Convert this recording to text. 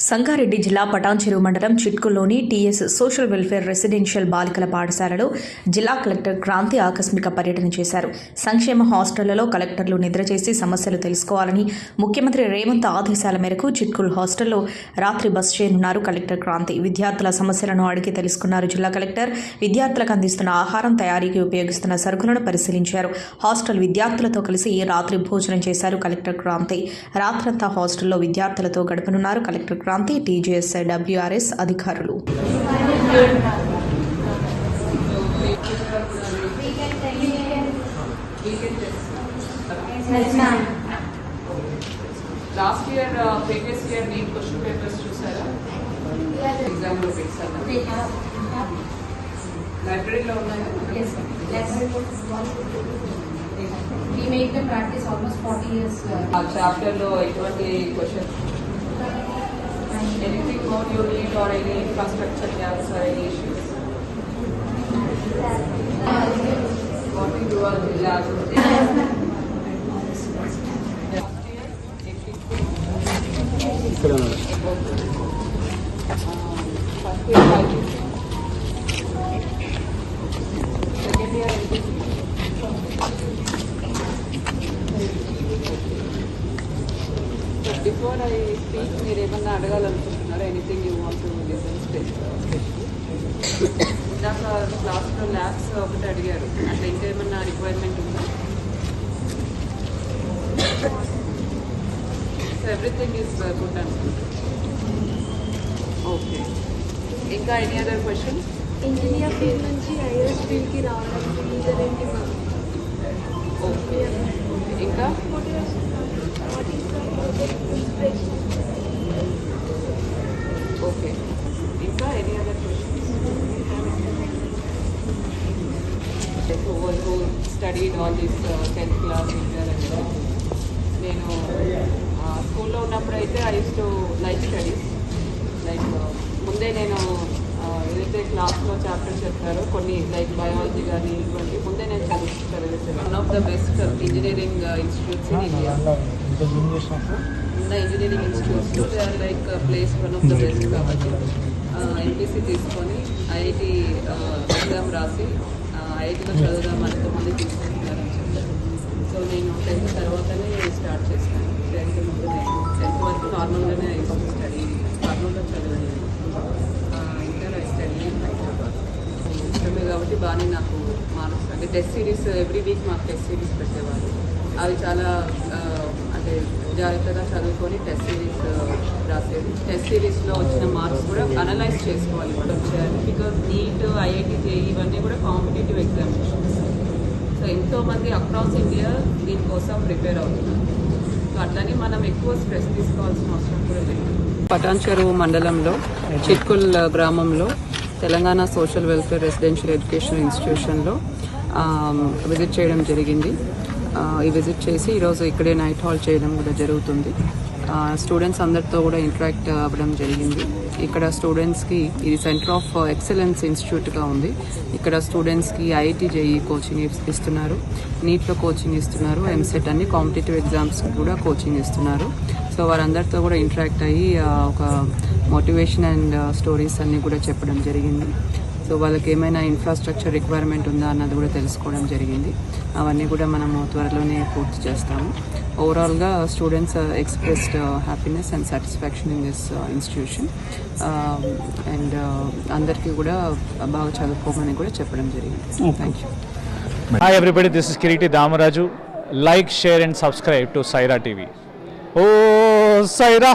సంగారెడ్డి జిల్లా పటాన్చెరు మండలం చిట్కుల్లోని టీఎస్ సోషల్ వెల్ఫేర్ రెసిడెన్షియల్ బాలికల పాఠశాలలో జిల్లా కలెక్టర్ క్రాంతి ఆకస్మిక పర్యటన చేశారు. సంక్షేమ హాస్టళ్ళలో కలెక్టర్లు నిద్ర చేసి సమస్యలు తెలుసుకోవాలని ముఖ్యమంత్రి రేవంత్ ఆదేశాల మేరకు చిట్కుల్ హాస్టల్లో రాత్రి బస్ చేయనున్నారు కలెక్టర్ క్రాంతి. విద్యార్థుల సమస్యలను అడిగి తెలుసుకున్నారు జిల్లా కలెక్టర్. విద్యార్థులకు అందిస్తున్న ఆహారం తయారీకి ఉపయోగిస్తున్న సరుకులను పరిశీలించారు. హాస్టల్ విద్యార్థులతో కలిసి రాత్రి భోజనం చేశారు కలెక్టర్ క్రాంతి. రాత్రంతా హాస్టల్లో విద్యార్థులతో గడపనున్నారు కలెక్టర్ క్రాంతి టీజీఎస్ డబ్ల్యూఆర్ఎస్ అధికారులు లాస్ట్ ఇయర్ ప్రీవియస్ ఇయర్ నేను క్వశ్చన్ పేపర్స్ చూసారా ఎగ్జామ్ లో పెట్టాను లైబ్రరీలో ఉన్నాయా Yes, sir. Library books, one We make them practice almost forty years. uh, ఆ చాప్టర్ లో ఎటువంటి question anything more you need or any infrastructure gaps or any issues what before I speak మీరు ఏమన్నా అడగాలనుకుంటున్నారా? Anything you want to listen ఇందాక క్లాస్లో labs ఒకటి అడిగారు. అట్లా ఇంకేమన్నా రిక్వైర్మెంట్ ఉందా? సో ఎవ్రీథింగ్ ఈస్ గుడ్ అనుకుంటా ఓకే ఇంకా any other question engineer field నుంచి ఐఎస్ ఫీల్డ్కి రావడం రీజన్ ఏంటి? ఓకే ఇంకా? what is the inspiration okay ఇంకా any other questions who studied all this tenth class inter నేను స్కూల్లో ఉన్నప్పుడు అయితే I use to like studies like ముందే నేను uh, ఏదైతే చెప్తారో కొన్ని లైక్ బయాలజీ కానీ ఇటువంటి ముందే నేను చదివి చదివేసాను one of the best engineering institutes in India ఉన్న engineering institutes they are like place one of the best కాబట్టి ఎంపీసీ తీసుకొని ఐఐటి ఎగ్జామ్ రాసి ఐఐటిలో చదువుదాం ఎంతమంది తీసుకుంటున్నారని చెప్పారు. సో నేను టెన్త్ తర్వాతనే స్టార్ట్ చేశాను. టెన్త్ ముందు నేను టెన్త్ వరకు నార్మల్గానే బాగానే నాకు మార్క్స్ అంటే టెస్ట్ సిరీస్ ఎవ్రీ వీక్ మాకు టెస్ట్ సిరీస్ పెట్టేవాళ్ళు. అవి చాలా అంటే జాగ్రత్తగా చదువుకొని టెస్ట్ సిరీస్ రాసేది. టెస్ట్ సిరీస్లో వచ్చిన మార్క్స్ కూడా అనలైజ్ చేసుకోవాలి ఇప్పుడు వచ్చేయాలి బికాజ్ నీట్ ఐఐటి జేఈ ఇవన్నీ కూడా కాంపిటేటివ్ ఎగ్జామినేషన్స్ సో ఎంతోమంది అక్రాస్ ఇండియా దీనికోసం ప్రిపేర్ అవుతున్నారు. సో అట్లనే మనం ఎక్కువ స్ట్రెస్ తీసుకోవాల్సిన అవసరం కూడా లేదు. పటాన్చెరు మండలంలో చిట్కుల్ గ్రామంలో Telangana social welfare residential education ఇన్స్టిట్యూషన్లో visit చేయడం జరిగింది. ఈ విజిట్ చేసి ఈరోజు ఇక్కడే నైట్ హాల్ చేయడం కూడా జరుగుతుంది. స్టూడెంట్స్ అందరితో కూడా ఇంటరాక్ట్ అవ్వడం జరిగింది. ఇక్కడ స్టూడెంట్స్కి ఇది సెంటర్ ఆఫ్ ఎక్సలెన్స్ ఇన్స్టిట్యూట్గా ఉంది. ఇక్కడ స్టూడెంట్స్కి ఐఐటి జేఈ కోచింగ్ ఇస్తున్నారు. నీట్లో కోచింగ్ ఇస్తున్నారు. ఎంసెట్ అన్ని కాంపిటేటివ్ ఎగ్జామ్స్ కూడా కోచింగ్ ఇస్తున్నారు. సో వారందరితో కూడా ఇంటరాక్ట్ అయ్యి ఒక మోటివేషన్ అండ్ స్టోరీస్ అన్నీ కూడా చెప్పడం జరిగింది. సో వాళ్ళకి ఏమైనా ఇన్ఫ్రాస్ట్రక్చర్ రిక్వైర్మెంట్ ఉందా అన్నది కూడా తెలుసుకోవడం జరిగింది. అవన్నీ కూడా మనము త్వరలోనే పూర్తి చేస్తాము. ఓవరాల్గా students expressed happiness and satisfaction in this institution and అందరికీ కూడా బాగా చదువుకోమని కూడా చెప్పడం జరిగింది. Thank you Hi everybody, this is Kiriti Damaraju. Like, share and subscribe to Saira TV. Oh, Saira!